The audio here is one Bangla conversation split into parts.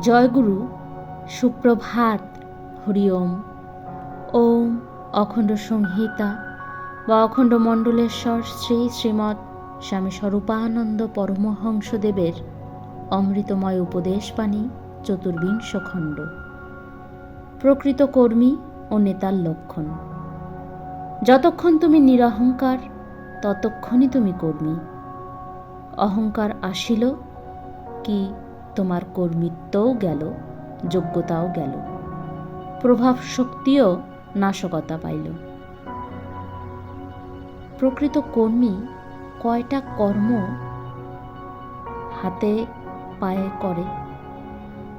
জয়গুরু, সুপ্রভাত হরি ওম ওম অখণ্ড সংহিতা বা অখণ্ড মণ্ডলেশ্বর শ্রী শ্রীমৎ স্বামী স্বরূপানন্দ পরমহংসদেবের অমৃতময় উপদেশবাণী, চতুর্বিংশ খণ্ড। প্রকৃত কর্মী ও নেতার লক্ষণ। যতক্ষণ তুমি নিরহংকার, ততক্ষণই তুমি কর্মী। অহংকার আসিল কি তোমার কর্মিত্বও গেল, যোগ্যতাও গেল। প্রভাব শক্তিও নাশকতা পাইল। প্রকৃত কর্মী কয়টা কর্ম হাতে পায়ে করে?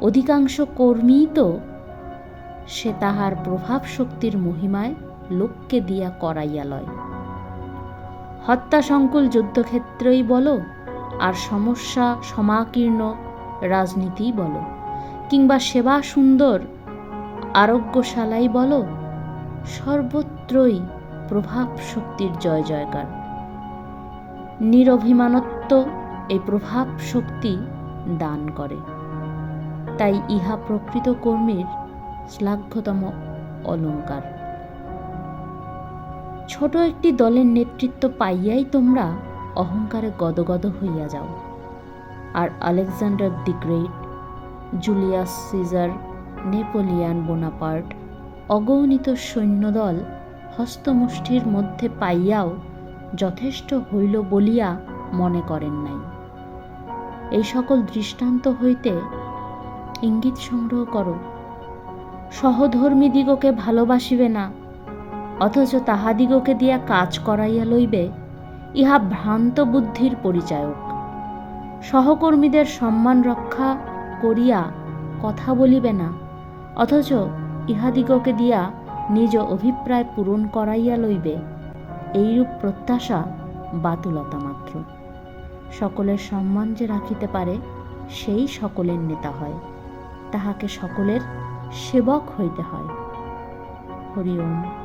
অধিকাংশ কর্মীই তো সে তাহার প্রভাব শক্তির মহিমায় লোককে দিয়া করাইয়া লয়। হত্যা সংকুল যুদ্ধক্ষেত্রই বলো, আর সমস্যা সমাকীর্ণ রাজনীতিই বলো, কিংবা সেবা সুন্দর আরোগ্যশালাই বলো, সর্বত্রই প্রভাব শক্তির জয় জয়কার। নিরভিমানত্ব এই প্রভাব শক্তি দান করে। তাই ইহা প্রকৃত কর্মীর শ্লাঘ্যতম অলঙ্কার। ছোট একটি দলের নেতৃত্ব পাইয়াই তোমরা অহংকারে গদগদ হইয়া যাও। আর Alexander the Great, Julius Caesar, Napoleon Bonaparte, অগণিত সৈন্যদল হস্তমুষ্টির মধ্যে পাইয়াও যথেষ্ট হইল বলিয়া মনে করেন নাই। এই সকল দৃষ্টান্ত হইতে ইঙ্গিত সংগ্রহ করো। সহধর্মীদিগকে ভালোবাসিবে না, অথচ তাহাদিগকে দিয়া কাজ করাইয়া লইবে, ইহা ভ্রান্ত বুদ্ধির পরিচায়ক। সহকর্মীদের সম্মান রক্ষা করিয়া কথা বলিবে না, অথচ ইহাদিগকে দিয়া নিজ অভিপ্রায় পূরণ করাইয়া লইবে, এইরূপ প্রত্যাশা বাতুলতা মাত্র। সকলের সম্মান যে রাখিতে পারে, সেই সকলের নেতা হয়, তাহাকে সকলের সেবক হইতে হয়। হরি ওম।